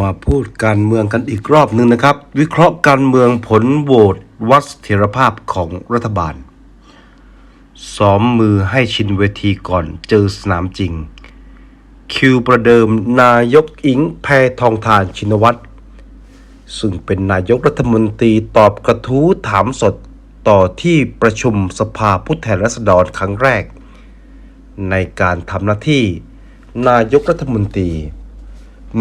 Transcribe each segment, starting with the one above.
มาพูดการเมืองกันอีกรอบหนึ่งนะครับ วิเคราะห์การเมืองผลโหวตวัดเถียรภาพของรัฐบาลซ้อมมือให้ชินเวทีก่อนเจอสนามจริง คิวประเดิมนายกอิงแพทองทานชินวัตรซึ่งเป็นนายกรัฐมนตรีตอบกระทู้ถามสดต่อที่ประชุมสภาผู้แทนราษฎรครั้งแรก ในการทำหน้าที่นายกรัฐมนตรี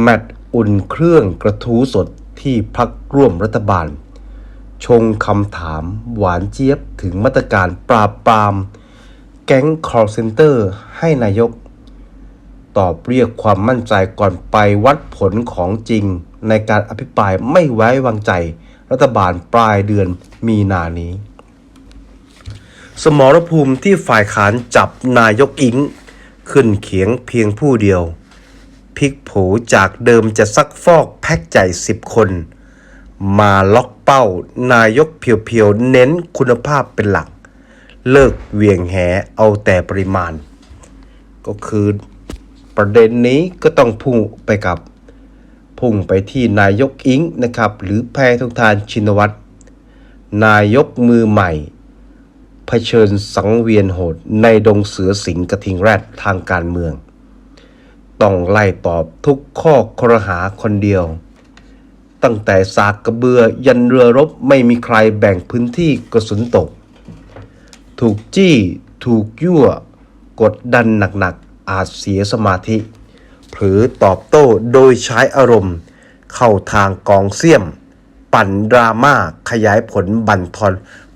แมต อุ่นเครื่องกระทู้สดที่พักร่วมรัฐบาล ชงคำถามหวานเจี๊ยบถึงมาตรการปราบปราม แก๊งคอร์เซนเตอร์ให้นายก ตอบเรียกความมั่นใจก่อนไปวัดผลของจริงในการอภิปรายไม่ไว้วางใจ รัฐบาลปลายเดือนมีนานี้ สมรภูมิที่ฝ่ายขานจับนายกอิง ขึ้นเขียงเพียงผู้เดียว พลิกโผจากเดิมจะซักฟอกแพ็กใจสิบคน มาล็อกเป้านายกเพียวๆ เน้นคุณภาพเป็นหลัก เลิกเหวียงแหเอาแต่ปริมาณ ก็คือประเด็นนี้ก็ต้องพุ่งไปกับ พุ่งไปที่นายกอิงนะครับ หรือแพทองทานชินวัตรนายกมือใหม่เผชิญสังเวียนโหดในดงเสือสิงกระทิงแรดทางการเมือง ต้องไล่ตอบทุกข้อครหาคนเดียว ตั้งแต่สากกระเบือยันเรือรบไม่มีใครแบ่งพื้นที่กระสุนตก ถูกจี้ถูกยั่ว กดดันหนักๆ อาจเสียสมาธิหรือตอบโต้โดยใช้อารมณ์ เข้าทางกองเสียม ปั่นดราม่าขยายผลบั่นทอน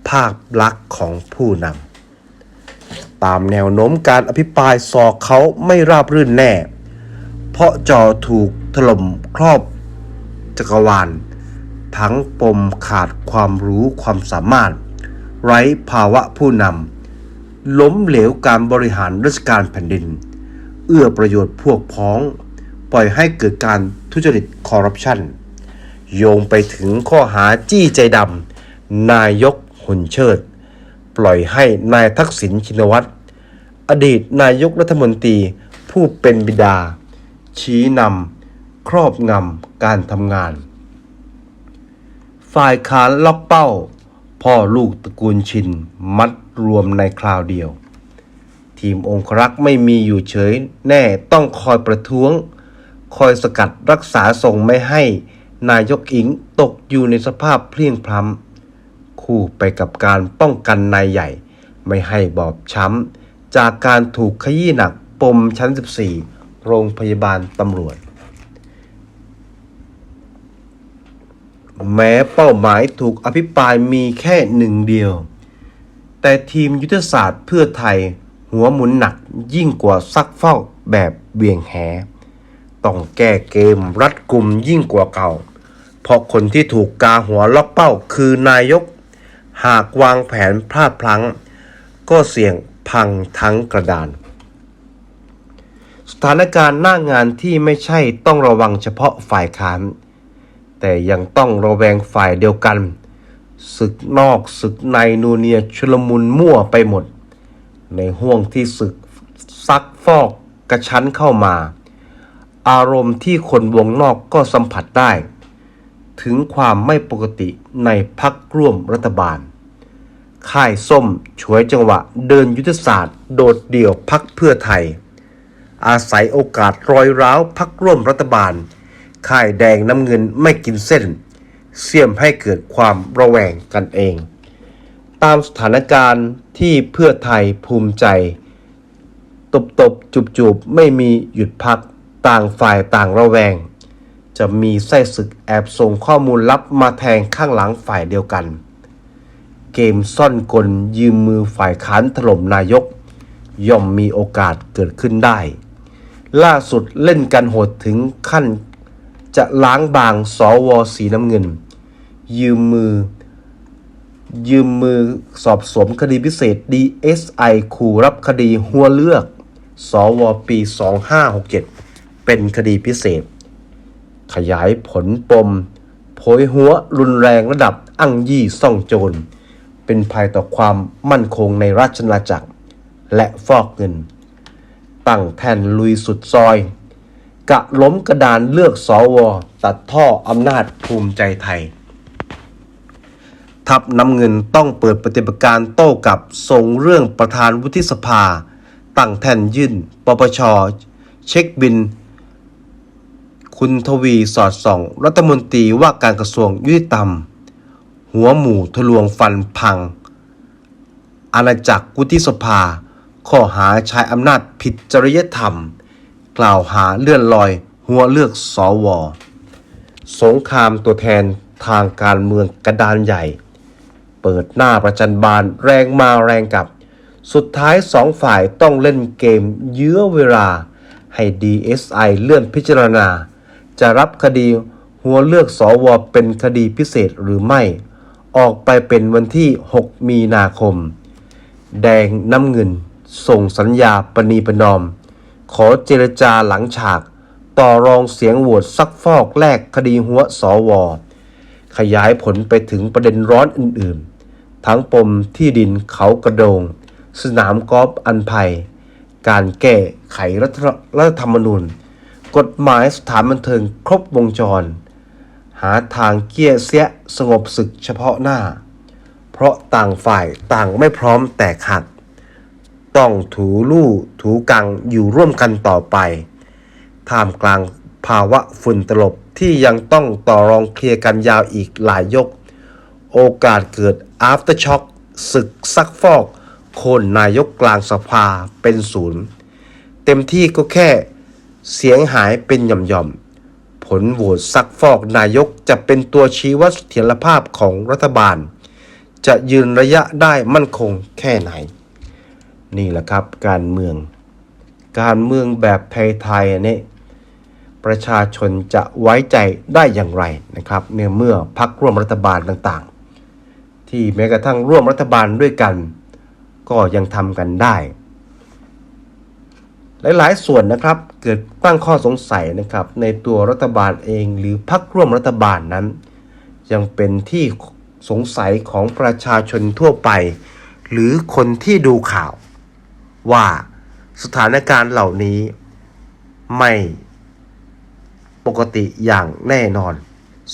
ภาพลักษณ์ของผู้นำตามแนวโน้มการอภิปรายสอกเขาไม่ราบรื่นแน่ เพราะจอถูกถล่มครอบจักรวาล ทั้งปมขาดความรู้ความสามารถ ไร้ภาวะผู้นำล้มเหลวการบริหารราชการแผ่นดิน เอื้อประโยชน์พวกพ้อง ปล่อยให้เกิดการทุจริตคอร์รัปชันโยงไปถึงข้อหาจี้ใจดำนายกหุ่นเชิด ปล่อยให้นายทักษิณชินวัตรอดีตนายกรัฐมนตรีผู้เป็นบิดา ชี้นำครอบงำการทำงาน ฝ่ายค้านล็อกเป้า พ่อลูกตระกูลชิน มัดรวมในคราวเดียว ทีมองครักษ์ไม่มีอยู่เฉยแน่ต้องคอยประท้วง คอยสกัดรักษาทรงไม่ให้นายกอิงตกอยู่ในสภาพเพลียงพล้ำคู่ไปกับการป้องกันนายใหญ่ ไม่ให้บอบช้ำจากการถูกขยี้หนักปมชั้น 14 โรงพยาบาลตำรวจ แม้เป้าหมายถูกอภิปรายมีแค่หนึ่งเดียว แต่ทีมยุทธศาสตร์เพื่อไทยหัวหมุนหนักยิ่งกว่าซักเฝ้าแบบเบี่ยงแห ต้องแก้เกมรัดกลุ่มยิ่งกว่าเก่า เพราะคนที่ถูกกาหัวล็อกเป้าคือนายก หากวางแผนพลาดพลั้ง ก็เสี่ยงพังทั้งกระดาน สถานการณ์หน้างานที่ไม่ใช่ต้องระวังเฉพาะฝ่ายค้าน แต่ยังต้องระแวงฝ่ายเดียวกัน ศึกนอกศึกในนูเนียชุลมุนมั่วไปหมด ในห่วงที่ศึกซักฟอกกระชั้นเข้ามา อารมณ์ที่คนวงนอกก็สัมผัสได้ ถึงความไม่ปกติในพักร่วมรัฐบาล ค่ายส้มฉวยจังหวะเดินยุทธศาสตร์ โดดเดี่ยวพักเพื่อไทย อาศัยโอกาสรอยร้าวพักร่วมรัฐบาล ค่ายแดงน้ำเงินไม่กินเส้น เสี่ยมให้เกิดความระแวงกันเอง ตามสถานการณ์ที่เพื่อไทยภูมิใจ ตบตบจูบจูบไม่มีหยุดพักต่างฝ่ายต่างระแวง จะมีไส้ศึกแอบส่งข้อมูลลับมาแทงข้างหลังฝ่ายเดียวกัน เกมซ่อนกลยืมมือฝ่ายค้านถล่มนายกย่อมมีโอกาสเกิดขึ้นได้ ล่าสุดเล่นกันโหดถึงขั้น จะล้างบางสวอสีน้ำเงิน ยืมมือ ยืมมือสอบสวนคดีพิเศษ DSI ขู่รับคดีหัวเลือก สวปี 2567 เป็นคดีพิเศษ ขยายผลปมโผยหัวรุนแรงระดับอั้งยี่ซ่องโจร เป็นภัยต่อความมั่นคงในราชนาจักร และฟอกเงิน ตั้งแท่นลุยสุดซอย กะล้มกระดานเลือกสอวอตัดท่ออำนาจภูมิใจไทย ทัพน้ำเงินต้องเปิดปฏิบัติการโต้กับส่งเรื่องประธานวุฒิสภา ตั้งแท่นยื่นปปช เช็คบิน คุณทวีสอดส่อง รัฐมนตรีว่าการกระทรวงยุติธรรม หัวหมู่ทะลวงฟันพัง อาณาจักรวุฒิสภา ข้อหาใช้อำนาจผิดจริยธรรม กล่าวหาเลื่อนลอย หัวเลือกสอวอสงครามตัวแทนทางการเมืองกระดานใหญ่ เปิดหน้าประจันบานแรงมาแรงกลับ สุดท้ายสองฝ่ายต้องเล่นเกมเยื้อเวลา ให้ DSI เลื่อนพิจารณา จะรับคดีหัวเลือกสอวอเป็นคดีพิเศษหรือไม่ ออกไปเป็นวันที่ 6 มีนาคม แดงน้ำเงิน ส่งสัญญาปณีประนอม ขอเจรจาหลังฉาก ต่อรองเสียงโหวตซักฟอกแลกคดีหัวสอวอขยายผลไปถึงประเด็นร้อนอื่นๆ ทั้งปมที่ดินเขากระโดง สนามกอล์ฟอันภัย การแก้ไขรัฐรัฐธรรมนูญ กฎหมายสถานบันเทิงครบวงจร หาทางเกี้ยเสียสงบศึกเฉพาะหน้า เพราะต่างฝ่ายต่างไม่พร้อมแตกหัก ต้องถูลู่ถูกังอยู่ร่วมกันต่อไปท่ามกลางภาวะฝุ่นตลบที่ยังต้องต่อรองเคลียร์กันยาวอีกหลายยก โอกาสเกิด after shock ศึกซักฟอก โคนนายกกลางสภาเป็นศูนย์ เต็มที่ก็แค่เสียงหายเป็นหย่อมๆ ผลโหวตซักฟอกนายกจะเป็นตัวชี้วัดเสถียรภาพของรัฐบาล จะยืนระยะได้มั่นคงแค่ไหน นี่แหละครับการเมือง การเมืองแบบไทยๆนี่ประชาชนจะไว้ใจได้อย่างไรนะครับเนื่อเมื่อพักร่วมรัฐบาลต่างๆ ที่แม้กระทั่งร่วมรัฐบาลด้วยกัน ก็ยังทำกันได้ หลายๆส่วนนะครับเกิดตั้งข้อสงสัยนะครับในตัวรัฐบาลเองหรือพักร่วมรัฐบาลนั้น ยังเป็นที่สงสัยของประชาชนทั่วไป หรือคนที่ดูข่าว ว่าสถานการณ์เหล่านี้ไม่ปกติอย่างแน่นอน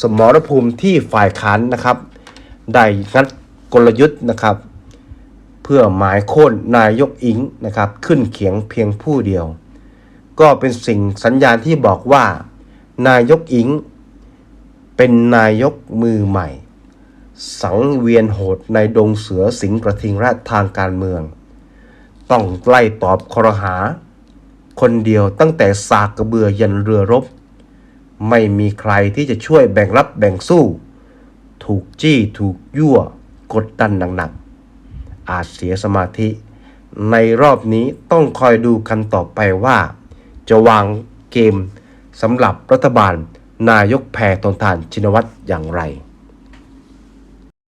สมรภูมิที่ฝ่ายค้านนะครับ ได้งัดกลยุทธ์นะครับ เพื่อหมายโค่นนายกอิงนะครับ ขึ้นเขียงเพียงผู้เดียว ก็เป็นสิ่งสัญญาณที่บอกว่า นายกอิง เป็นนายกมือใหม่ สังเวียนโหดในดงเสือสิงกระทิงแรดทางการเมือง ต้องไล่ตอบคอรหา คนเดียวตั้งแต่สากกระเบือยันเรือรบ ไม่มีใครที่จะช่วยแบ่งรับแบ่งสู้ ถูกจี้ถูกยั่ว กดดันหนักๆอาจเสียสมาธิ ในรอบนี้ต้องคอยดูกันต่อไปว่า จะวางเกมสำหรับรัฐบาลนายกแพทองทานชินวัตรอย่างไร